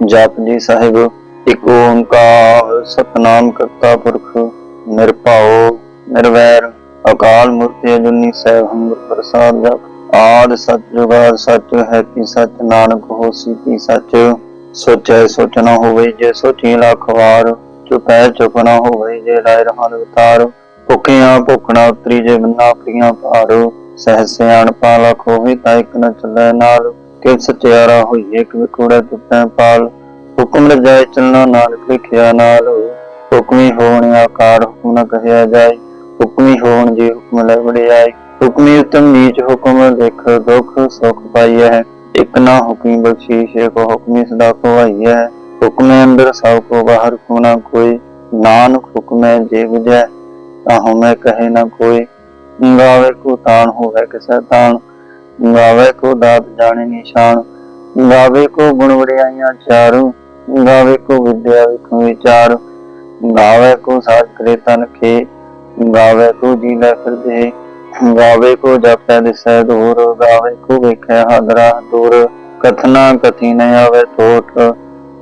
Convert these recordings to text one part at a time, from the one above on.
ਜਪ ਜੀ ਸਾਹਿਬ, ਇੱਕ ਓੰਕਾਰ ਸਤਨਾਮ ਕਰਤਾ ਪੁਰਖ, ਨਿਰਭਉ, ਨਿਰਵੈਰ, ਅਕਾਲ ਮੂਰਤੀ ਅਜੂਨੀ ਸਹਿਬ ਹਮੁਰ ਪ੍ਰਸਾਦ ਜਪ, ਆਦ ਸਚ ਸਚ, ਹੈ ਕੀ ਸਚ, ਨਾਨਕ ਹੋਸੀ ਕੀ ਸਚ? ਸੋਚੈ ਸੋਚ ਹੋਵੇ ਜੇ ਸੋਚੀ ਲੱਖ ਵਾਰ, ਚੁਪੈ ਚੁਪ ਹੋਵੇ ਜੇ ਰਾਇ ਰਹਾਨ ਵਿਤਾਰ। ਭੁਖਿਆ ਭੁਖਣਾ ਉਤਰੀ ਜੇ ਬੰਨਾ ਪ੍ਰੀਆਂ ਭਾਰੋ, ਸਹਿ ਸਿਆਣ ਪਾਲਕ ਹੋਵੇ ਤਾਂ ਇੱਕ ਨ ਚੱਲੈ ਨਾਲ। ਕਿ ਸਚਿਆਰਾ ਹੋਈਏ ਕਿ ਵਿਕੂੜਾ ਤੁਪੈ ਪਾਲ ਹੁਕਮ ਰਜਾਏ ਚੱਲਣਾ ਨਾਨਕ ਲਿਖਿਆ ਨਾਲ। ਹੁਕਮੀ ਹੋਣ ਆਕਾਰ ਹੁਕਮ ਨ ਕਹਿਆ ਜਾਏ। ਹੁਕਮੀ ਹੋਣ ਜੇ ਹੁਕਮ ਲੈ ਵੜਿਆਈ ਹੁਕਮੀ ਉਤਮ ਨੀਚ ਹੁਕਮ ਲਿਖ ਦੁਖ ਸੁਖ ਪਾਈਐ। ਇਕ ਨਾ ਹੁਕਮੀ ਬਖਸ਼ੀਸ਼ ਕੋ ਹੁਕਮੀ ਸਦਾ ਖਵਾਈਐ ਹੁਕਮੇ ਅੰਦਰ ਸਭ ਕੋ ਬਾਹਰ ਕੋ ਨਾ ਕੋਈ। ਨਾਨਕ ਹੁਕਮੈ ਜੇ ਬੁਝੈ ਤਾਹੂ ਮੈਂ ਕਹੇ ਨਾ ਕੋਈ। ਗਾਵੇ ਕੋ ਤਾਣ ਹੋਵੇ ਕਿਸੈ ਤਾਣ। ਗਾਵੇ ਕੋ ਦਾਤ ਜਾਣੇ ਨਿਸ਼ਾਨ, ਗਾਵੇ ਕੋ ਗੁਣ ਵਡਿਆਈਆਂ ਚਾਰੂ, ਗਾਵੇ ਕੋ ਵਿਦਿਆ ਵਿਖੋ ਵਿਚਾਰ, ਗਾਵੇ ਕੋ ਸਾਜ ਕਰੇ ਤਨ ਖੇ, ਗਾਵੇ ਕੋ ਜੀ ਲੈ ਫਿਰਦੇ, ਗਾਵੇ ਕੋ ਜਪੈ ਦਿਸੈ ਦੂਰ, ਗਾਵੇ ਕੋ ਵੇਖੈ ਹਾਦਰਾ ਦੂਰ, ਕਥਨਾ ਕਥੀ ਨ ਆਵੇ ਟੋਟ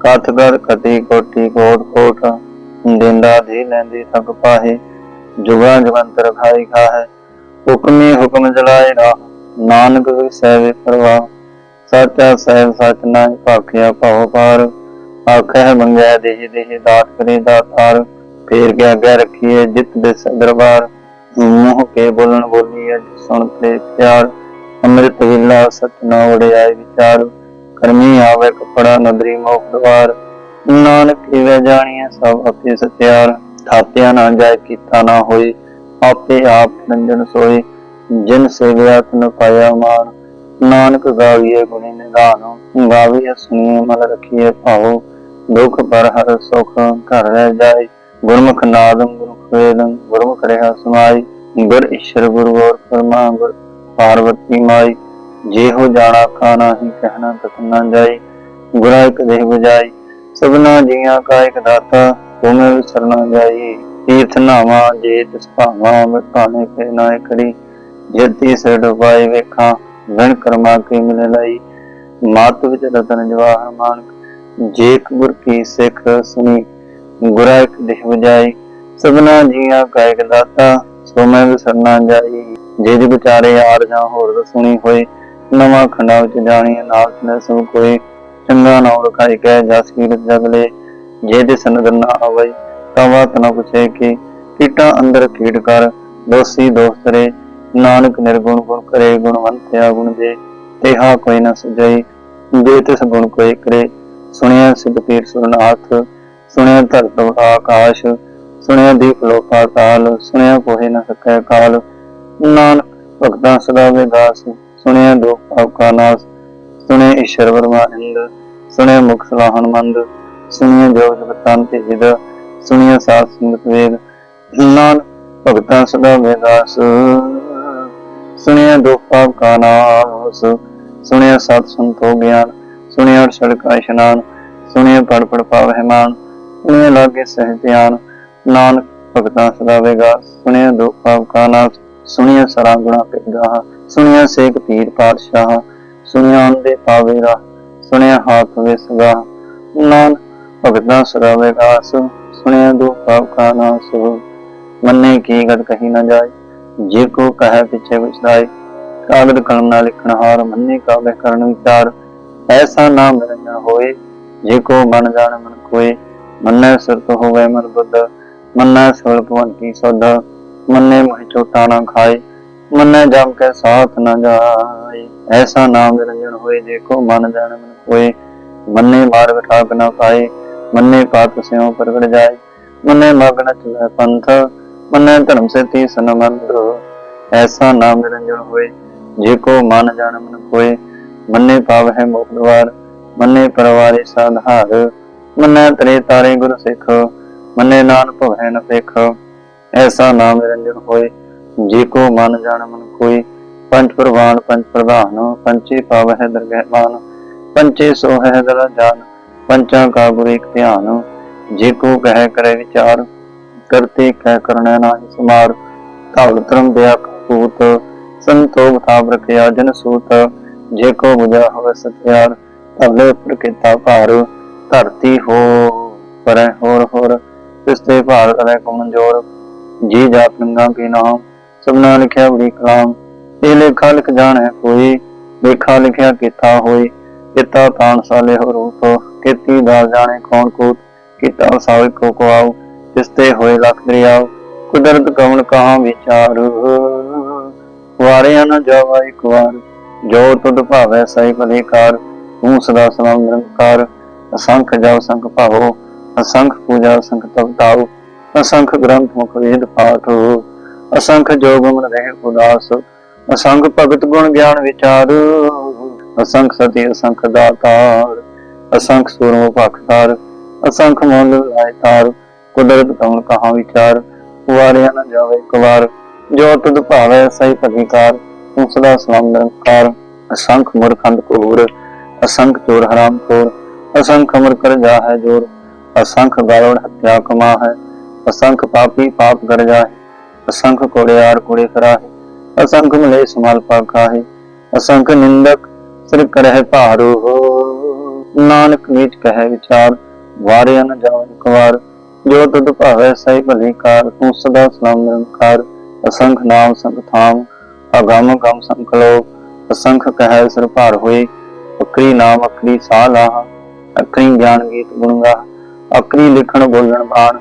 ਕਥ ਕਰ ਕਤੀ ਕੋਟੀ ਕੋਟ ਕੋਟ, ਦਿੰਦਾ ਦੀ ਲੈਂਦੀ ਥਕ ਪਾਹੇ, ਜੁਗਾ ਜਵੰਤਰ ਖਾਈ ਖਾਹੈ, ਹੁਕਮੀ ਹੁਕਮ ਜਲਾਏ ਰਾਹ। ਨਾਨਕ ਸਹਿਵੇ ਪਰਵਾਹ, ਸਾਚਾ ਸਹਿਬ ਸਚ ਨਾਇ ਭਾਖਿਆ ਭਉ ਪਾਰ ਆਖੈ ਮੰਗੈ ਦੇਹ ਦੇਹ ਦਾਤ ਕਰੇ ਦਾਤਾਰ ਫੇਰ ਕੇ ਅੱਗੇ ਰੱਖੀਏ ਜਿਤ ਦੇ ਦਰਬਾਰ। ਮੂੰਹ ਕੇ ਬੋਲਣ ਬੋਲੀਏ ਸੁਣ ਤੇ ਪਿਆਰ। ਅੰਮ੍ਰਿਤ ਵੇਲਾ ਸਚ ਨਾ ਵੜਿਆਏ ਵਿਚਾਰ। ਕਰਮੀ ਆਵੇ ਕਪੜਾ ਨਦਰੀ ਮੋਖ ਦਵਾਰ। ਨਾਨਕ ਕਿਵੇਂ ਜਾਣੀਐ ਸਭ ਆਪੇ ਸਤਿਆਰ। ਥਾਪਿਆ ਨਾ ਜਾਏ ਕੀਤਾ ਨਾ ਹੋਈ ਆਪੇ ਆਪ ਨੰਜਨ ਸੋਈ ਜਿਨ ਸੇਵਿਆ ਤਨ ਪਾਇਆ ਮਾਨ ਨਾਨਕ ਗਾਵੀਏ ਗੁਣੀ ਨਿਧਾਨ ਗਾਵੀਏ ਸੁਣੀਏ ਮਨ ਰਖੀਏ ਭਾਉ, ਦੁਖ ਪਰ ਹਰ ਸੁਖ ਘਰ ਰਹਿ ਜਾਏ, ਗੁਰਮੁਖ ਨਾਦੰ ਗੁਰਮੁਖ ਵੇਦੰ, ਗੁਰਮੁਖ ਰਿਹਾ ਸਮਾਈ, ਗੁਰ ਈਸ਼ਰ ਗੁਰੂ ਔਰ ਪਰਮਾ ਗੁਰ ਪਾਰਵਤੀ ਮਾਈ ਜੇ ਹੋ ਜਾਣਾ ਖਾਣਾ ਹੀ ਕਹਿਣਾ ਕਥ ਨਾ ਜਾਈ, ਗੁਰਾ ਇੱਕ ਦੇਹ ਬਜਾਈ ਸਭਨਾ ਜੀਆਂ ਕਾ ਇੱਕ ਦਾਤਾ ਤੁਮੇ ਵਿਸਰਨਾ ਜਾਈ, ਤੀਰਥ ਨਾਵਾ ਜੇ ਤਿਸ ਭਾਵਾ ਵਟਾਣੇ ਕੇ ਨਾ ਕਰੀ ਜੇ ਤੀਸਰੇ ਡੁਬਾਈ ਵੇਖਾਂ, ਵਿਣ ਕਰਮਾ ਕੇ ਮਿਲੇ ਲਈ। ਮਾਤ ਵਿੱਚ ਰਤਨ ਜਵਾਹਰ ਮਾਨਕ, ਜੇ ਗੁਰ ਕੀ ਸਿੱਖ ਸੁਣੀ, ਗੁਰਾ ਇੱਕ ਦੇਹ ਬਜਾਈ ਸਭਨਾ ਜੀਆਂ ਕਾ ਦਾਤਾ, ਸੋ ਮੈਂ ਵਿਸਰਨਾ ਜਾਈ। ਜੇ ਜੀ ਵਿਚਾਰੇ ਆਰ ਜਾਂ ਹੋਰ ਸੁਣੀ ਹੋਏ, ਨਵਾਂ ਖੰਡਾ ਵਿੱਚ ਜਾਣੀ ਨਾਲ ਨੇ ਸਭ ਕੋਈ। ਚੰਗਾ ਨਾਮ ਰਖਾਈ ਕਹਿ ਜਸ ਕੀਰਤ ਜਗਲੇ ਜੇ ਦੇ ਸਨਦਰ ਨਾ ਆਵੇ ਤਾਂ ਬਾਤ ਨਾ ਪੁੱਛੇ ਕਿ। ਕੀਟਾਂ ਅੰਦਰ ਕੀਟ ਕਰ, ਦੋਸੀ ਦੋਸਤਰੇ ਨਾਨਕ ਨਿਰਗੁਣ ਗੁਣ ਕਰੇ, ਗੁਣਵੰਤਿਆ ਗੁਣ ਦੇ ਤੇਹਾ ਕੋਈ ਨਾ ਸੁਝਈ ਦੇ ਤਿਸ ਗੁਣ ਕੋਈ ਕਰੇ। ਸੁਣਿਆ ਸਿਧ ਪੀਰ ਸੁਰਨਾਥ, ਸੁਣਿਆ ਧਰਤ ਆਕਾਸ਼, ਸੁਣਿਆ ਦੀਪ ਲੋਕਾ ਕਾਲ ਸੁਣਿਆ ਕੋਹੇ ਨਾ ਸਕੈ ਕਾਲ। ਨਾਨਕ ਭਗਤਾਂ ਸਦਾ ਵਿਗਾਸ ਸੁਣਿਆ ਦੁਖ ਪਾਪ ਕਾ ਨਾਸ ਸੁਣੇ ਈਸ਼ਰ ਵਰਮਾਨੰਦ ਸੁਣੇ ਮੁਖ ਸਲਾਹਨ ਮੰਦ ਸੁਣਿਆ ਜੋਗ ਜਪਤਾਂ ਤੇ ਜਿਦ, ਸੁਣਿਆ ਸਾਧ ਸੰਗਤ ਵੇਦ। ਨਾਨ ਭਗਤਾਂ ਸਦਾ ਵਿਗਾਸ ਸੁਣਿਆ ਦੁਖ ਪਾਪ ਕਾ ਨਾਸ ਸੁਣਿਆ ਸਤ ਸੰਤੋ ਗਿਆਨ, ਸੁਣਿਆ ਸੜਕਾ ਇਸ਼ਨਾਨ, ਸੁਣਿਆ ਪੜ ਪੜ ਪਾਵਹਿ ਮਾਨ ਸੁਣਿਆ ਲਾਗੇ ਸਹਿ ਧਿਆਨ, ਨਾਨਕ ਭਗਤਾਂ ਸਦਾ ਵਿਗਾਸ ਸੁਣਿਆ ਦੁਖ ਪਾਪ ਕਾ ਨਾਸ ਸੁਣਿਆ ਸਰਾ ਗੁਣਾ ਪਿਗਾ ਸੁਣਿਆ ਸੇਖ ਪੀਰ ਪਾਤਸ਼ਾਹ, ਸੁਣਿਆ ਅੰਦੇ ਪਾਵੇ ਰਾ ਸੁਣਿਆ ਹਾਥ ਵਿਸਗਾ ਨਾਨ ਭਗਤਾਂ ਸਦਾ ਵਿਗਾਸ ਸੁਣਿਆ ਦੁਖ ਪਾਪ ਕਾ ਨਾਸ ਮੰਨੇ ਕੀ ਗਤ ਕਹੀ ਨਾ ਜਾਏ। ਜੇ ਕੋ ਕਹੈ ਪਿਛੇ ਵਿਚਾਈ ਕਾਗਦ ਕਲਮ ਨਾਲ ਲਿਖਣ ਮੰਨੇ ਕਾਵੇ ਕਰਨ ਵਿਚਾਰ ਐਸਾ ਨਾਮ ਨਾ ਹੋਏ। ਜੇ ਕੋ ਮਨ ਜਾਣ ਮਨ ਕੋਏ ਮੰਨੈ ਸੁਰਤ ਹੋਵੇ ਮਨ ਬੁੱਧ, ਮੰਨੈ ਸਵਲ ਭਵਨ ਸੋਧ, ਮੰਨੇ ਮੋਹਿ ਚੋਟਾ ਨਾ ਖਾਏ, ਮੰਨੈ ਜਮ ਕੇ ਸਾਥ ਨਾ ਜਾਏ। ਐਸਾ ਨਾਮ ਨਿਰੰਜਨ ਹੋਏ, ਜੇ ਕੋ ਮਨ ਜਾਣ ਮਨ ਕੋਏ ਮੰਨੇ ਮਾਰ ਠਾਕ ਨਾ ਪਾਏ, ਮੰਨੇ ਪਾਤ ਸਿਉ ਪ੍ਰਗਟ ਜਾਏ, ਮੰਨੇ ਮਗਨ ਚਲੇ ਪੰਥ ਮੰਨੇ ਧਰਮ ਸੇ ਸਨਮੰਦ ਐਸਾ ਨਾਮ ਨਿਰੰਜਨ ਹੋਏ, ਜੇ ਕੋ ਮਨ ਜਾਣ ਮਨ ਕੋਏ ਮੰਨੇ ਪਾਵ ਹੈ ਮੋਖ ਦਵਾਰ ਮੰਨੇ ਪਰਵਾਰੇ ਸਾਧਾਰ ਮੰਨੇ ਤਰੇ ਤਾਰੇ ਗੁਰ ਸਿੱਖ, ਮੰਨੇ ਨਾਨ ਭਵੈ ਨ ਪੇਖ ਐਸਾ ਨਾਮ ਨਿਰੰਜਨ ਹੋਏ, ਜੇ ਕੋ ਮਨ ਜਾਣ ਮਨ ਕੋਈ ਪੰਜ ਪ੍ਰਵਾਨ, ਪੰਜ ਪ੍ਰਧਾਨ ਪੰਚੇ ਪਾਵ ਹੈ ਦਰਗਹਿਮਾਨ ਪੰਚੇ ਸੋ ਹੈ ਦਲ ਜਾਨ ਪੰਚਾਂ ਕਾ ਗੁਰ ਇੱਕ ਧਿਆਨ। ਜੇ ਕੋ ਕਹਿ ਕਰੇ ਵਿਚਾਰ ਕਰਤੇ ਕਹਿ ਕਰਣਾ ਨਾਹੀ ਸਮਾਰ। ਧਵਲ ਧਰਮ ਬਿਆ ਕਪੂਤ ਸੰਤੋਖ ਥਾਪ ਰਖਿਆ ਜਨ ਸੂਤ। ਜੇ ਕੋ ਬੁਝਾ ਹੋਵੇ ਸਤਿਆਰ ਧਵਲੇ ਉੱਪਰ ਕੀਤਾ ਭਾਰ। ਧਰਤੀ ਹੋ ਪਰੈ ਹੋਰ ਹੋਰ ਤਿਸ ਤੇ ਭਾਰਤ ਰਹਿ ਕਮਨ ਜੋਰ ਜੀ ਜਾ ਪਿੰਗਾ ਕੀ ਨਾਮ, ਸਭਨਾ ਲਿਖਿਆ ਬੜੀ ਕਲਾਮ। ਇਹ ਲੇਖਾ ਲਿਖ ਜਾਣੈ ਕੋਈ, ਲੇਖਾ ਲਿਖਿਆ ਕੀਤਾ ਹੋਈ। ਕੀਤਾ ਤਾਨ ਸਾਲੇ ਹੋ ਰੂਪ, ਕੀਤੀ ਦਾ ਜਾਣੇ ਕੌਣ ਕੋ ਕੀਤਾ ਸਾਵੇ ਕੋ ਕੋ ਆਉ ਤਿਸ ਤੇ ਹੋਏ ਲਖ ਦਰਿਆ, ਕੁਦਰਤ ਕਵਣ ਕਹਾ ਵਿਚਾਰ? ਵਾਰਿਆ ਨ ਜਾਵਾ ਇੱਕ ਵਾਰ, ਜੋ ਤੁਧ ਭਾਵੈ ਸਹੀ ਭਲੇ ਕਾਰ, ਤੂੰ ਸਦਾ ਸਲਾਮ ਨਿਰੰਕਾਰ। ਅਸੰਖ ਜਪ ਸੰਖ ਭਾਵੋ, ਅਸੰਖ ਪੂਜਾ, ਸੰਖ ਤਪ ਤਾਉ ਅਸੰਖ ਗ੍ਰੰਥ ਮੁਖ ਵੇਦ ਪਾਠ। ਅਸੰਖ ਜੋਗ ਮਨ ਰਹਿ ਉਦਾਸ, ਅਸੰਖ ਭਗਤ ਗੁਣ ਗਿਆਨ ਵਿਚਾਰ। ਅਸੰਖ ਸਤੀ, ਅਸੰਖ ਦਾਤਾਰ, ਅਸੰਖ ਸੂਰਮ ਭਖਤਾਰ ਅਸੰਖ ਮੋਲ ਲਾਇ ਤਾਰ। ਕੁਦਰਤ ਕਮਲ ਕਹਾ ਵਿਚਾਰ ਵਾਰਿਆ ਨ ਜਾਵੇ ਇੱਕ ਵਾਰ ਜੋ ਤੁਧ ਭਾਵੈ ਸਹੀ ਭਗੀਕਾਰ ਤੂੰ ਸਦਾ ਸਲਾਮ ਨਿਰੰਕਾਰ। ਅਸੰਖ ਮੁਰਖੰਡ ਕੋਰ ਅਸੰਖ ਚੋਰ ਹਰਾਮ ਖੋਰ। ਅਸੰਖ ਅਮਰ ਕਰ ਜਾ ਹੈ ਜੋਰ, ਅਸੰਖ ਗਾਲੋੜ ਹੱਤਿਆ ਕਮਾ ਹੈ ਅਸੰਖ ਪਾਪੀ ਪਾਪ ਕਰ ਜਾਏ ਅਸੰਖ ਕੋੜਿਆਰ ਕੋੜੇ ਕਰਾਹੇ। ਅਸੰਖ ਮਲੇ ਸਮਾਲ ਪਾਖਾ ਅਸੰਖ ਨਿੰਦਕ ਸਿਰ ਕਰਹਿ ਭਾਰੂ ਨਾਨਕ ਨੀਚ ਕਹੈ ਵਿਚਾਰ, ਵਾਰਿਆ ਨ ਜਾਵੇ ਇੱਕ ਵਾਰ ਜੋ ਤੁਧ ਭਾਵੈ ਸਹੀ ਭਲੀ ਕਾਰ, ਤੂੰ ਸਦਾ ਸਲਾਮ ਨਿਰੰਕਾਰ, ਅਸੰਖ ਨਾਮ ਸੰਖ ਅਗਮ ਗਮ ਸੰਖ ਅਸੰਖ ਕਹੈ ਸਿਰ ਭਾਰ ਹੋਏ ਅਕਰੀ ਨਾਮ ਅਕਰੀ ਸਾਹ ਲਾਹ, ਅਕਰੀ ਗਿਆਨ ਗੀਤ ਗੁਣਗਾ ਅਕਰੀ ਲਿਖਣ ਬੋਲਣ ਬਾਣ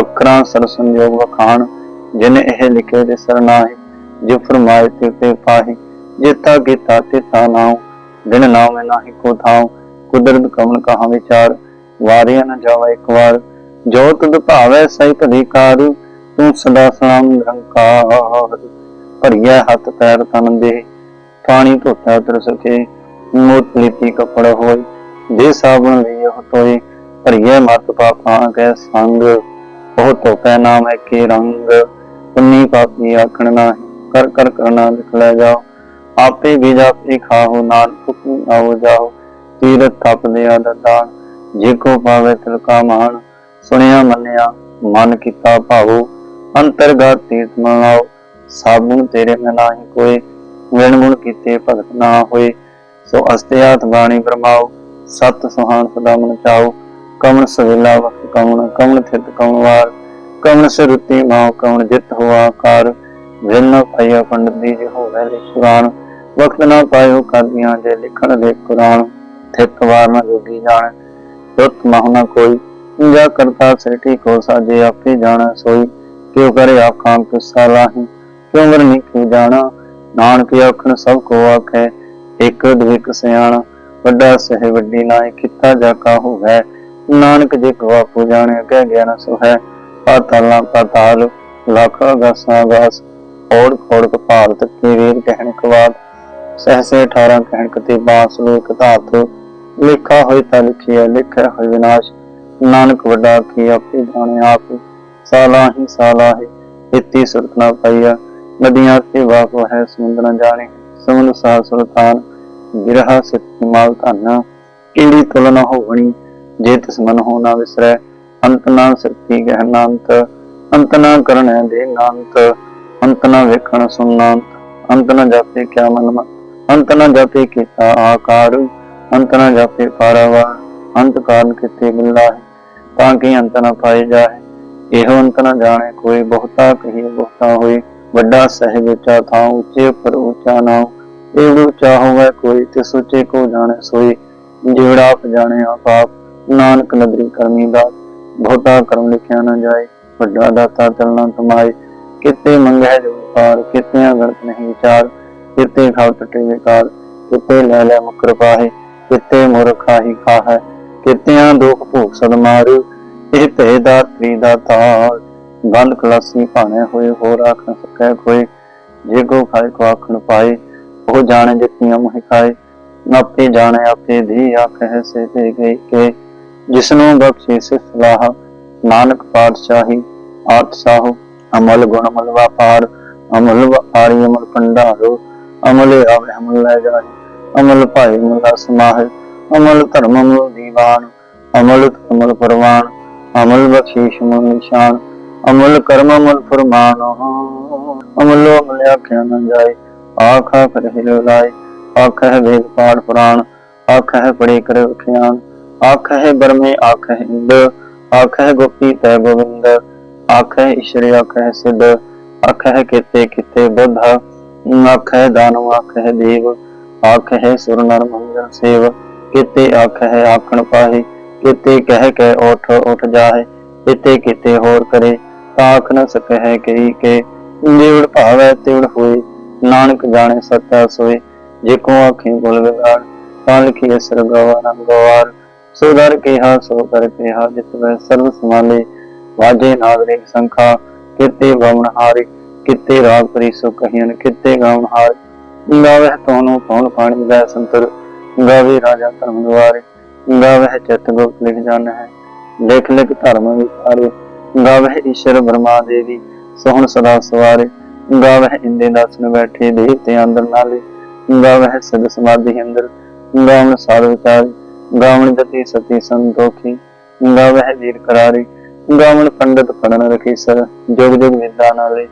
ਅੱਖਰਾਂ ਸਰ ਸੰਜੋਗ ਵਖਾਣ, ਜਿਨ ਇਹ ਲਿਖੇ ਦੇ ਸਰਨਾਹੀ ਜੇ ਫਰਮਾਏ ਤੇ ਤੇ ਪਾਹੀ ਜੇਤਾ ਕੀਤਾ ਤੇ ਤਾ ਨਾਉ ਦਿਨ ਨਾਮ ਨਾਹੀ ਕੋ ਥਾਉ, ਕੁਦਰਤ ਕਮਨ ਕਹਾ ਵਿਚਾਰ, ਵਾਰਿਆ ਨ ਜਾਵਾ ਇੱਕ ਵਾਰ ਜੋ ਤੁਧ ਭਾਵੈ ਸਹੀ ਭਲੀ ਕਾਰ ਤੂੰ ਸਦਾ ਸਲਾਮ ਨਿਰੰਕਾਰ। ਭਰੀਐ ਹੱਥ ਪੈਰ ਤਨ ਦੇ, ਪਾਣੀ ਧੋਤਾ ਤਰ ਸਕੇ ਮੋਤ ਲਿਪੀ ਕਪੜ ਹੋਏ, ਦੇ ਸਾਬਣ ਲਈ ਉਹ ਤੋਏ ਭਰੀਐ ਮਤ ਪਾਪਾਂ ਕੈ ਸੰਗ। ਉਹ ਧੋਪੈ ਨਾਮ ਹੈ ਕੇ ਰੰਗ ਪੁੰਨੀ ਪਾਪੀ ਆਖਣ ਨਾਹੀ, ਕਰ ਕਰ ਕਰਨਾ ਲਿਖ ਲੈ ਜਾਓ। ਆਪੇ ਵੀ ਜਾਪੇ ਖਾਹੋ ਨਾਨਕ ਆਓ ਜਾਓ। ਤੀਰਥ ਥਪ ਦਿਆ ਦਾਨ, ਜੇ ਕੋ ਪਾਵੇ ਤਿਲਕਾ ਮਾਨ ਸੁਣਿਆ, ਮੰਨਿਆ, ਮਨ ਕੀਤਾ ਭਾਵੋ, ਅੰਤਰਗਤ ਤੀਰਥ ਮਨਾਓ। ਸਾਬੁਨ ਤੇਰੇ ਮੈਂ ਨਾਹੀ ਵਿਣ ਗੁਣ ਕੀਤੇ ਭਗਤ ਨਾ ਹੋਏ। ਸੋ ਅਸਤਿਆਤ ਬਾਣੀ ਬਰਮਾਓ ਸਤ ਸੁਹਾਨ ਸਦਾ ਮਨ ਚਾਓ ਕਮਨ ਸਵੇਲਾ ਵਕਤ ਕਮਨ ਕਮਨ ਥਿਤ ਕਮਨ ਵਾਰ। ਕਮਨ ਸਰੁਤੀ ਮਾਉ ਕਮਨ ਜਿਤ ਹੋਆ ਕਾਰ ਵਿਨ ਪਈਆ ਪੰਡਤ ਦੀ ਜੇ ਹੋਵੇ ਲਿਖ ਕੁਰਾਨ। ਵਕਤ ਨਾ ਪਾਇਓ ਕਰਦੀਆਂ ਜੇ ਲਿਖਣ ਦੇ ਕੁਰਾਨ। ਥਿਤ ਵਾਰ ਨਾ ਜੋਗੀ ਜਾਣ। ਤੁਤ ਮਹੁ ਨਾ ਕੋਈ ਜਾ ਕਰਤਾ ਸ੍ਰਿਟੀ ਕੋ ਸਾਜੇ, ਆਪੇ ਜਾਣਾ ਸੋਈ। ਕਿਉ ਕਰੇ ਆਖਾਂ ਕਿਸਾ ਲਾਹੀ? ਕਿਉ ਵਰਨੀ ਕਿਉ ਜਾਣਾ? ਨਾਨਕ ਆਖਣ, ਸਭ ਕੋ ਆਖੈ, ਇੱਕ ਦਵਿਕ ਸਿਆਣਾ। ਵੱਡਾ ਸਹਿ, ਵੱਡੀ ਨਾਏ ਕੀਤਾ ਜਾ ਕਾ ਹੋਵੇ ਨਾਨਕ ਜੇ ਕੋ ਆਪੂ ਜਾਣੇ ਕਹਿ ਗਿਆਨ ਸੋ ਹੈ ਪਾਤਾਲਾਂ ਪਾਤਾਲ ਲੱਖ ਅਗਾਸਾਂ ਅਗਾਸ ਔੜ ਖੋੜ ਕਪਾਲ ਤੱਕੇ ਵੇਦ ਕਹਿਣ ਕਵਾਦ ਸਹਸੇ 18 ਕਹਿਣ ਕਤੇ ਬਾਸ ਲੋਕ ਧਾਤ। ਲਿਖਾ ਹੋਇ ਤਾਂ ਲਿਖਿਆ ਲਿਖਿਆ ਹੋਇ ਵਿਨਾਸ਼। ਨਾਨਕ ਵੱਡਾ ਕੀ ਆਪੇ ਜਾਣੇ ਆਪ, ਸਾਲਾ ਹੀ ਸਾਲਾ ਹੈ ਇਤੀ ਸੁਰਤ ਨਾ ਪਾਈਆ। ਨਦੀਆਂ ਤੇ ਵਾਕੋ ਹੈ ਸਮੁੰਦਰਾਂ ਜਾਣੇ, ਸਮੁੰਦ ਸਾਹ ਸੁਲਤਾਨ, ਬਿਰਹਾ ਸਿੱਤੀ ਮਾਲ ਧਨ, ਕਿਹੜੀ ਤੁਲਨਾ ਹੋਵਣੀ, ਜੇ ਤਿਸ ਮਨ ਹੋ ਨਾ ਵਿਸਰੈ, ਅੰਤ ਨਾ ਸਿੱਤੀ ਗਹਿਨਾੰਤ ਅੰਤ ਨਾ ਕਰਣੈ ਦੇ ਨਾੰਤ, ਅੰਤ ਨਾ ਵੇਖਣ ਸੁਨਾੰਤ ਅੰਤ ਨਾ ਜਾਪੇ ਕਿਆ ਮਨ ਅੰਤ ਨਾ ਜਾਪੇ ਕੀਤਾ ਆਕਾਰ, ਅੰਤ ਨਾ ਜਾਪੇ ਪਾਰਾਵਾ ਅੰਤ ਕਾਰਨ ਕਿਤੇ ਮਿਲਦਾ ਹੈ ਤਾਂ ਕਿ ਅੰਤ ਨਾ ਪਾਏ ਜਾਏ। ਇਹੋ ਅੰਤ ਨਾ ਜਾਣੇ, ਕੋਈ ਬਹੁਤਾ ਕਹੀ ਬਹੁਤਾ ਹੋਏ ਵੱਡਾ ਸਹਿਜ ਉੱਚਾ ਥਾਂ ਉੱਚੇ ਉੱਪਰ ਉੱਚਾ ਨਾ ਇਹ ਉੱਚਾ ਹੋਵੇ ਕੋਈ ਤੇ ਸੁੱਚੇ ਕੋ ਜਾਣੇ ਸੋਈ। ਜਿਹੜਾ ਆਪ ਜਾਣੇ ਆਪ ਆਪ, ਨਾਨਕ ਨਦਰੀ ਕਰਮੀ ਦਾ। ਬਹੁਤਾ ਕਰਮ ਲਿਖਿਆ ਨਾ ਜਾਏ, ਵੱਡਾ ਦਾਤਾ ਚਲਣਾ ਤੁਮਾਏ ਕਿਤੇ ਮੰਗੈ ਜੋ ਪਾਰ, ਕਿਤਿਆਂ ਗਲਤ ਨਹੀਂ ਵਿਚਾਰ ਕਿਤੇ ਖਾਵ ਟਟੇ ਵਿਕਾਰ, ਕਿਤੇ ਲੈ ਲੈ ਮੁਕਰ ਪਾਹੇ। ਕਿਤੇ ਮੁਰਖਾਹੀ ਖਾਹੈ ਕਿਤਿਆਂ ਦੁਖ ਭੋਗ ਸਦ ਮਾਰੂ, ਇਹ ਭੇ ਦਾ, ਤ੍ਰੀ ਦਾ ਤਾਲ। ਬੰਦ ਕਲਾਸੀ ਭਾਣੇ ਹੋਏ, ਹੋਰ ਆਖ ਨ ਸਕੈ ਕੋਈ। ਜੇ ਕੋ ਖਾਏ, ਕੋ ਆਖਣ ਪਾਏ, ਉਹ ਜਾਣੇ ਜਿਤਨੀਆਂ ਮੋਹਿ ਖਾਏ। ਆਪੇ ਜਾਣੇ, ਆਪੇ ਦੀ ਆਖੇ ਸੇ ਤੇ ਗਈ ਕੇ। ਜਿਸਨੂੰ ਬਖਸ਼ੇ ਸੇ ਸਲਾਹ ਨਾਨਕ ਪਾਤਸ਼ਾਹੀ ਆਠ ਸਾਹੋ। ਅਮਲ ਗੁਣ ਅਮਲ ਵਪਾਰ, ਅਮਲ ਵਾਰੀ ਅਮਲ ਭੰਡਾਰੋ। ਅਮਲੇ ਆਵੇ ਅਮਲ ਲੈ ਜਾਏ। ਅਮਲ ਭਾਈ ਮੁਲਾ ਸਮਾਹ। ਅਮਲ ਧਰਮ ਅਮਲ ਦੀਵਾਨ ਅਮਲ ਅਮਲ ਪਰਵਾਨ ਅਮਲ ਬਖਸ਼ੀਸ਼ ਮਨ ਨਿਸ਼ਾਨ ਅਮਲ ਕਰਮ ਅਮਲ ਫਰਮਾਨ ਅਮਲੋ ਅਮਲ ਆਖਿਆ ਨਾ ਜਾਏ ਆਖਾ ਫਿਰ ਹਿਲ ਲਾਏ ਆਖਾ ਹੈ ਵੇਦ ਪਾਠ ਪੁਰਾਣ ਆਖਾ ਹੈ ਪੜੇ ਕਰ ਵਿਖਿਆਨ ਆਖਹਿ ਬਰਮੇ ਆਖਹਿ ਇੰਦ ਆਖਹਿ ਗੋਪੀ ਤੈ ਗੋਵਿੰਦ ਆਖਹਿ ਈਸ਼ਰ ਆਖਹਿ ਸਿੱਧ ਆਖਹਿ ਕਿਤੇ ਕਿਤੇ ਬੁੱਧ ਆਖਹਿ ਦਾਨਵ ਹੈ ਦੇਵ ਆਖ ਹੈ ਸੁਰ ਨਰ ਮੰਗਲ ਸੇਵ ਕਿਤੇ ਆਖਹਿ ਆਖਣ ਪਾਹੇ, ਕਿਤੇ ਕਹਿ ਕੇ ਉਠ ਉਠ ਜਾਹੇ, ਕਿਤੇ ਕਿਤੇ ਹੋਰ ਕਰੇ ਆਖ ਨ ਸਕਹਿ ਕਹੀ ਕੇ ਜਿਵੜ ਭਾਵੈ ਤਿਵੜ ਹੋਏ, ਨਾਨਕ ਜਾਣੇ ਸੱਚਾ ਸੋਏ, ਜੇ ਕੋ ਆਖੀ ਬੁਲ ਵਿਗਾੜ ਤਾਂ ਲਿਖੀ ਅਸਰ ਗਵਾਰ ਗਵਾਰ ਸੋ ਦਰ ਕਿਹਾ, ਸੋ ਕਰ ਕਿਹਾ, ਜਿਤ ਵੈ ਸਰਬ ਸਮਾਲੇ ਵਾਜੇ ਨਾਗਰਿਕ ਸੰਖਾ, ਕਿਤੇ ਬਵਨ ਹਾਰੇ, ਕਿਤੇ ਰਾਗ ਪਰੀ ਸੋ ਕਹੀਨ ਕਿਤੇ ਗਾਵਨ ਹਾਰ ਗਾਵੇ ਤੋਨੂੰ ਕੌਣ ਪਾਣੀ ਦਾ ਸੰਤਰ ਗਾਵੇ ਰਾਜਾ ਧਰਮ ਦੁਆਰੇ, ਗਾਵੇ ਚਿਤ ਗੁਪਤ ਲਿਖ ਜਾਣ ਹੈ, ਲਿਖ ਲਿਖ ਧਰਮ ਵਿਚਾਰੇ ਗਾਵੇ ਈਸ਼ਰ ਬ੍ਰਹਮਾ ਦੇਵੀ, ਸੋਹਣ ਸਦਾ ਸਵਾਰੇ, ਗਾਵੇ ਇੰਦੇ ਦਾਸਨ ਬੈਠੇ ਦੇਵਤੇ ਅੰਦਰ ਨਾਲੇ, ਗਾਵੇ ਸਦ ਸਮਾਧੀ ਅੰਦਰ ਗਾਵਨ ਸਾਧ ਵਿਚਾਰੇ ਗਾਵਨ ਜਤੀ ਸਤੀ ਸੰਤੋਖੀ, ਗਾਵੇ ਵੀਰ ਕਰਾਰੀ, ਗਾਵਣ ਪੰਡਤ ਪੜਨ ਰਖੀ ਸਰ, ਜੁਗ ਜੁਗ ਵਿਦਾ ਨਾਲੇ,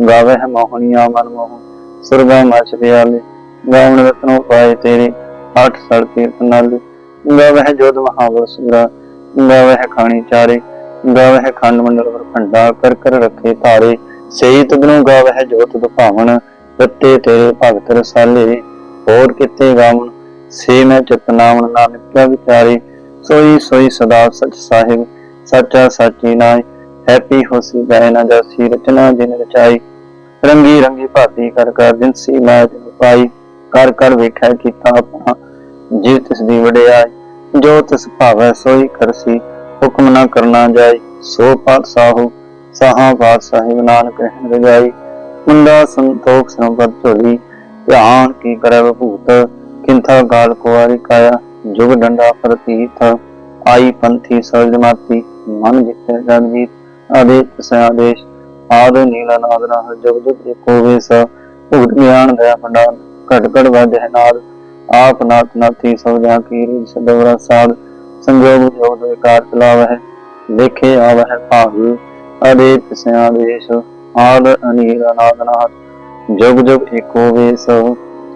ਗਾਵੇ ਮੋਹਨੀਆ ਮਨ ਮੋਹ, ਸੁਰਗਾ ਮਚ ਪਿਆਲੇ ਗਾਵਨ ਰਤਨੋ ਪਾਏ ਤੇਰੇ ਅੱਠ ਸੜ ਕੀਰਤ ਨਾਲੇ ਗਾਵੇ ਜੋਧ ਮਹਾਵਰ ਸੁਰਾ ਗਾਵੇ ਖਾਣੀ ਚਾਰੇ ਗਾਵੇ ਖੰਡ ਮੰਡਲ ਵਰ ਭੰਡਾ, ਕਰ ਕਰ ਰੱਖੇ ਧਾਰੇ। ਸਹੀ ਤੁਧਨੂੰ ਗਾਵੇ ਜੋਤ ਦੁਭਾਵਨ ਰੱਤੇ ਤੇਰੇ ਭਗਤ ਰਸਾਲੇ। ਹੋਰ ਕਿਤੇ ਗਾਵਨ, ਸੇ ਮੈਂ ਚਿਤਨਾਵਨ ਨਾਨਕਿਆ ਵਿਚਾਰੇ। ਸੋਈ ਸੋਈ ਸਦਾ ਸਚ ਸਾਹਿਬ, ਸੱਚਾ ਸਾਚੀ ਨਾਇ ਹੈਪੀ ਹੋਸੀ ਗਏ ਨਾ ਜਾਸੀ ਰਚਨਾ ਜਿਨ ਰਚਾਈ। ਰੰਗੀ ਰੰਗੀ ਭਾਤੀ ਕਰ ਕਰ ਦਿਨ ਸੀ ਮੈਂ ਪਾਈ। ਕਰ ਕਰ ਵੇਖਿਆ ਕੀਤਾ ਆਪਣਾ ਜੇ ਤਿਸ ਦੀ ਵਡਿਆਈ, ਜੋ ਤਿਸ ਭਾਵੈ ਸੋਈ ਕਰਸੀ ਹੁਕਮ ਨਾ ਕਰਨਾ ਜਾਈ, ਸੋ ਪਾਤ ਸਾਹਾ ਪਾਤ ਨਾਨਕ ਰਹਿਣ ਰਜਾਈ, ਮੁੰਡਾ ਸੰਤੋਖ ਸੰਪਤ ਝੋਲੀ, ਧਿਆਨ ਕੀ ਕਰੇ ਭੂਤ, ਕਿੰਥਾ ਗਾਲ ਕੁਆਰੀ ਕਾਇਆ, ਜੁਗ ਡੰਡਾ ਪ੍ਰਤੀਤ, ਆਈ ਪੰਥੀ ਸਰਜ ਮਨ ਜਿਤੇ ਜਗਜੀਤ, ਆਦੇਸ਼ ਸ ਆਦੇਸ਼, ਆਦ ਨੀਲਾ ਨਾਦ ਨਾਹ ਜੁਗ ਏਕੋ ਵੇਸ ਭੂਤ ਗਿਆਨ ਦਇਆ ਭੰਡਾਰ, ਘਟ ਘਟ ਵਾਜਹਿ ਨਾਦ ਆਪ ਨਾਥ ਨਾਥੀ ਸਭ ਜਾ ਕੀ ਰੀ ਸਦਵਰਾ ਸਾਧ ਸੰਜੋਗ ਜੋਗ ਵਿਕਾਰ ਚਲਾਵਹਿ ਲੇਖੇ ਆਵਹਿ ਭਾਗ ਆਦੇਸ਼ ਸ ਆਦੇਸ਼ ਆਦ ਅਨੀਲ ਜੁਗ ਜੁਗ ਏਕੋ ਵੇਸ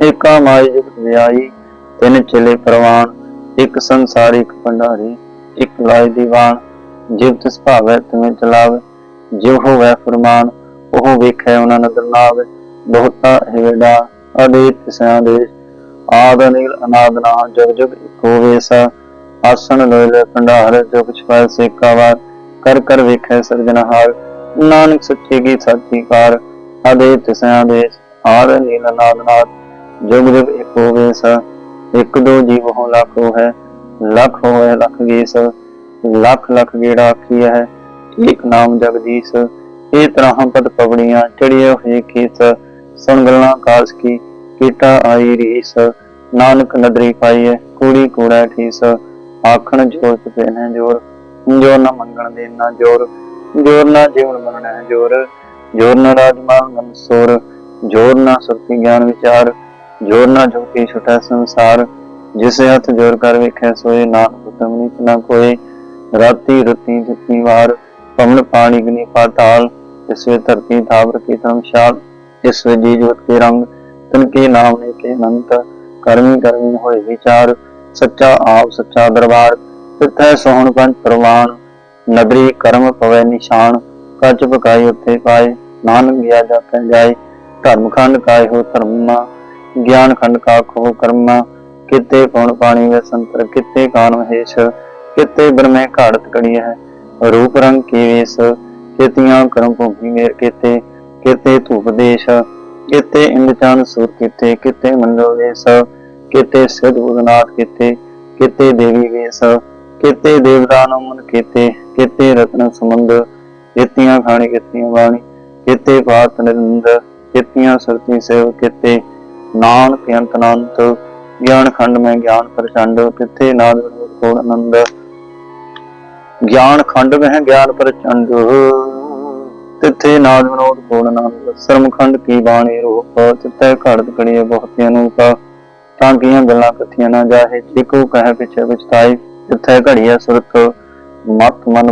ਏਕਾ ਮਾਈ ਜੁਗਤ ਵਿਆਈ ਤਿੰਨ ਚਲੇ ਪ੍ਰਵਾਨ, ਇੱਕ ਸੰਸਾਰ ਭੰਡਾਰੀ, ਇੱਕ ਲਾਇ ਦੀਵਾਨ। ਜਿਵ ਤਿਸ ਭਾਵੈ ਤੁਮੇ ਚਲਾਵੇ ਜਿਵ ਹੋਵੈ ਫਰਮਾਨ, ਉਹ ਵੇਖੈ ਉਹਨਾਂ ਨਦਰ ਨਾਵੇ ਬਹੁਤਾ ਹੇੜਾ, ਅਦੇਤ ਤਿਸ ਆਦ ਅਨੀਲ, ਅਨਾਦ ਨਾ ਜਗ ਜਗ ਇੱਕੋ ਵੇਸ, ਆਸਣ ਲੋਇਲੇ ਭੰਡਾਰ ਜੋ ਕੁਛ ਪਾਇ ਸੇਕਾ ਵਾਰ, ਕਰ ਕਰ ਵੇਖੈ ਸਰਜਨਹਾਰ ਨਾਨਕ ਸੱਚੇ ਕੀ ਸਾਚੀ ਕਾਰ ਅਦੇਤ ਤਿਸ ਆਦੇਸ਼ ਆਦ ਅਨੀਲ, ਅਨਾਦ ਨਾਦ ਜੁਗ ਜੁਗ ਏਕੋ ਵੇਸ, ਇੱਕ ਦੋ ਜੀਵ ਹੋ ਲੱਖੋ ਹੈ ਲੱਖ ਹੋਏ ਲੱਖ ਗੀਸ, ਲੱਖ ਲੱਖ ਗੇੜਾ ਆਖੀ ਹੈ ਇੱਕ ਨਾਮ ਜਗਦੀਸ਼ ਇਹ ਤਰ੍ਹਾਂ ਪਦ ਪਵੜੀਆਂ ਚੜੀਏ ਹੋਏ ਖੇਸ ਸੁਣ ਗੱਲਾਂ ਕਾਸ ਕੀ, ਕੀਟਾ ਆਈ ਰੀਸ ਨਾਨਕ ਨਦਰੀ ਪਾਈਏ, ਕੂੜੀ ਕੂੜਾ ਠੀਸ, ਆਖਣ ਜੋਰ ਤੇ ਨਾ ਜੋਰ ਜੋਰ ਨਾ ਮੰਗਣ ਦੇ ਨਾ ਜੋਰ ਜੋਰ ਨਾ ਜੀਵਨ ਮਰਣਾ ਹੈ ਜੋਰ ਜੋਰ ਨਾ ਰਾਜਮਾਨ ਮਨਸੂਰ ਜੋਰ ਨਾ ਸੁਰਤੀ ਗਿਆਨ ਵਿਚਾਰ ਜੋਰ ਨਾ ਜੋਤੀ ਛੁਟਾ ਸੰਸਾਰ, ਜਿਸੇ ਹੱਥ ਜੋਰ ਕਰ ਵੇਖੈ ਸੋਏ, ਨਾਨਕ ਹੁਕਮ ਨਾ ਕੋਏ ਰਾਤੀ ਰਤੀ ਜਿਤਨੀ ਵਾਰ, ਪਵਨ ਪਾਣੀ ਗਨੀ ਪਾਤਾਲ ਜਿਸਵੇ ਧਰਤੀ ਧਾਵਰ ਕੀ ਧਰਮਸ਼ਾਲ ਜਿਸਵੇ ਜੀ ਜੋਤ ਕੇ ਰੰਗ, ਤਨ ਕੇ ਨਾਮ ਨੇ ਕੇ ਅਨੰਤ ਕਰਮੀ ਕਰਮੀ ਹੋਏ ਵਿਚਾਰ, ਸੱਚਾ ਆਪ ਸੱਚਾ ਦਰਬਾਰ, ਤਿਥੈ ਸੋਹਣ ਪੰਜ ਪ੍ਰਵਾਨ ਨਦਰੀ ਕਰਮ ਪਵੈ ਨਿਸ਼ਾਨ, ਕੱਚ ਪਕਾਈ ਉੱਤੇ ਪਾਏ, ਨਾਨਕ ਗਿਆ ਜਾਪੈ ਜਾਏ, ਧਰਮ ਖੰਡ ਕਾਇ ਹੋ ਧਰਮਾ, ਗਿਆਨ ਖੰਡ ਕਾ ਖੋ ਕਰਮਾ, ਕਿਤੇ ਪਉਣ ਪਾਣੀ ਵੇ ਸੰਤਰ, ਕਿਤੇ ਕਾਨ ਮਹੇਸ਼, ਕਿਤੇ ਬ੍ਰਹਮੇ ਘਾੜਤ ਕੜੀ ਹੈ ਰੂਪ ਰੰਗ ਕੀ ਵੇਸ ਕਿਤਿਆਂ ਕਰਮ ਭੂਮੀ ਮੇਰ ਕਿਤੇ ਕਿਤੇ ਧੂਪ ਦੇਸ਼ ਕਿਤੇ ਇੰਦ ਸੂਰ ਕਿਤੇ ਕਿਤੇ ਮੰਡਲ ਵੇਸ ਕਿਤੇ ਸਿਧ ਬੁਧਨਾਥ ਕਿਤੇ ਕਿਤੇ ਦੇਵੀ ਵੇਸ ਕਿਤੇ ਦੇਵਤਾ ਨਮਨ ਕਿਤੇ ਕਿਤੇ ਰਤਨ ਸਮੁੰਦ ਕਿਤਿਆਂ ਖਾਣੀ, ਕਿਤਿਆਂ ਬਾਣੀ, ਕਿਤੇ ਪਾਤ ਨਿਰੰਦ, ਕਿਤਿਆਂ ਸਰਤੀ ਸੇਵ ਕਿਤੇ, ਨਾਨਕ ਅੰਤ ਅਨੰਤ ਗਿਆਨ ਖੰਡ ਮੈਂ ਗਿਆਨ ਪ੍ਰਚੰਡ ਕਿੱਥੇ ਨਾਦ ਕੋਣ ਆਨੰਦ, ਗਿਆਨ ਖੰਡ ਮੈਂ ਗਿਆਨ ਪ੍ਰਚੰਡ। ਤਿੱਥੇ ਨਾਦ ਵਿਨੋਦ ਕੋਣ ਆਨੰਦ ਸਰਮ ਕੀ ਬਾਣੀ ਰੂਪ ਤਿੱਥੇ ਘੜਤ ਕੜੀਏ ਬਹੁਤ ਅਨੂਪ ਤਾਂ ਕੀਆਂ ਗੱਲਾਂ ਇਕੱਠੀਆਂ ਨਾ ਜਾਹੇ, ਜੇ ਕੋ ਪਿਛੇ ਵਿਚਤਾਈ ਤਿੱਥੇ ਘੜੀਏ ਸੁਰਤ ਮਤ ਮਨ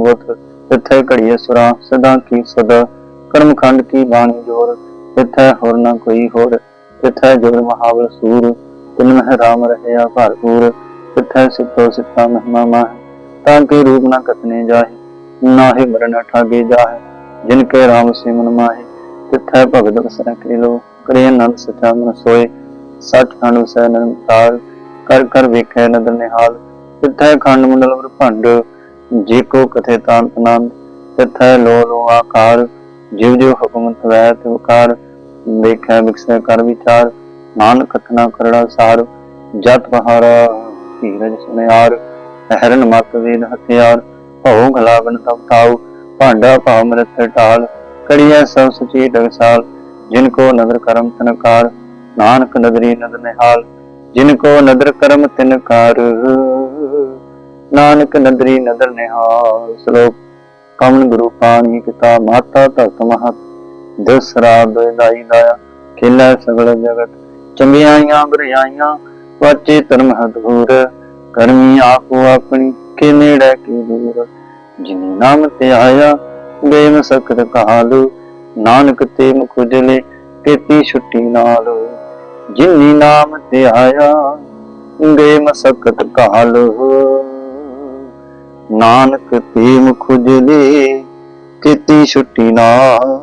ਤਿੱਥੇ ਘੜੀਏ ਸੁਰਾ ਸਦਾ ਕੀ ਸਦਾ ਕਰਮ ਕੀ ਬਾਣੀ ਜੋਰ ਤਿੱਥੇ ਹੋਰ ਨਾ ਕੋਈ ਹੋਰ ਤਿੱਥੇ ਜੋਰ ਮਹਾਵਲ ਸੂਰ। ਤਿਨ ਮਹਿ ਰਾਮ ਰਹਿਆ ਭਰਪੂਰ ਤਿੱਥੈ ਸਿੱਤੋ ਸਿੱਤਾ ਮਹਿਮਾ ਮਾਹਿ। ਤਾਂ ਕੇ ਰੂਪ ਨਾ ਕਤਨੇ ਜਾਹੇ, ਨਾ ਹੀ ਮਰਨ ਠਾਗੇ ਜਾਹੇ। ਜਿਨ ਕੇ ਰਾਮ ਸਿਮਨ ਮਾਹੇ, ਤਿਥੈ ਭਗਤ ਬਸਰੈ ਕੇ ਕਰੇ ਅਨੰਦ ਸਚਾ ਮਨ ਸੋਏ, ਸੱਚ ਖੰਡ ਸੈ ਨਿਰੰਕਾਰ, ਕਰ ਕਰ ਵੇਖੈ ਨਦਰ ਨਿਹਾਲ, ਤਿੱਥੈ ਖੰਡ ਮੰਡਲ ਬ੍ਰਹਮੰਡ ਜੇ ਕੋ ਕਥੇ ਤਾਂਤ ਆਨੰਦ, ਤਿੱਥੈ ਲੋ ਲੋ ਆਕਾਰ ਜਿਵ ਜਿਵ ਹੁਕਮ ਤਵੈ ਤਿਵਕਾਰ ਵੇਖੈ ਵਿਖਸੈ ਕਰ ਵਿਚਾਰ, ਨਾਨਕ ਕਥਨਾ ਕਰੜਾ ਸਾਰ, ਜਤ ਪਹਾਰਾ ਧੀਰਜ ਸੁਨਿਆਰ ਹਰਨ ਮਤ ਵੇਦ ਹਥਿਆਰ, ਭਉ ਗਲਾਵਨ ਤਬ ਤਾਉ ਭਾਂਡਾ ਭਾਵ ਮਰਤ ਢਾਲ ਕੜੀਐ ਸਭ ਸੁਚੀ ਡਗਸਾਲ ਜਿਨ ਕੋ ਨਦਰ ਕਰਮ ਤਨਕਾਰ ਨਾਨਕ ਨਦਰੀ ਨਦਰ ਨਿਹਾਲ, ਜਿਨ ਕੋ ਨਦਰ ਕਰਮ ਤਿਨਕਾਰ ਨਾਨਕ ਨਦਰੀ ਨਦਰ ਨਿਹਾਲ। ਸ਼ਲੋਕ ਕਮਲ ਗੁਰੂ ਪਾਣੀ ਕਿਤਾ ਮਾਤਾ ਧਰਤ ਮਹਤ ਦਸਰਾ ਦਾਈ ਦਾਇਆ ਖੇਲਾ ਸਗਲ ਜਗਤ, ਚੰਗਿਆਈਆਂ ਬੁਰਾਈਆਂ ਵਾਚੇ ਧਰਮ ਹਦੂਰ ਕਰਮੀ ਆਪੋ ਆਪਣੀ, ਕੇ ਨੇੜੇ ਕੇ ਦੂਰ। ਜਿਨੀ ਨਾਮ ਤੇ ਆਇਆ ਬੇਮ ਸਕਤ ਕਾਲੂ ਨਾਨਕ ਤੇ ਮੁਖ ਉਜਲੇ ਕੀਤੀ ਛੁੱਟੀ ਨਾਲ। ਜਿਨੀ ਨਾਮ ਤੇ ਆਇਆ ਬੇਮ ਸਕਤ ਕਾਲੂ ਨਾਨਕ ਤੇ ਮੁਖ ਉਜਲੇ ਕੀਤੀ ਛੁੱਟੀ ਨਾਲ।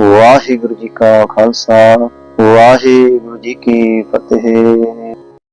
ਵਾਹਿਗੁਰੂ ਜੀ ਕਾ ਖਾਲਸਾ, ਵਾਹਿਗੁਰੂ ਜੀ ਕੀ ਫਤਿਹ।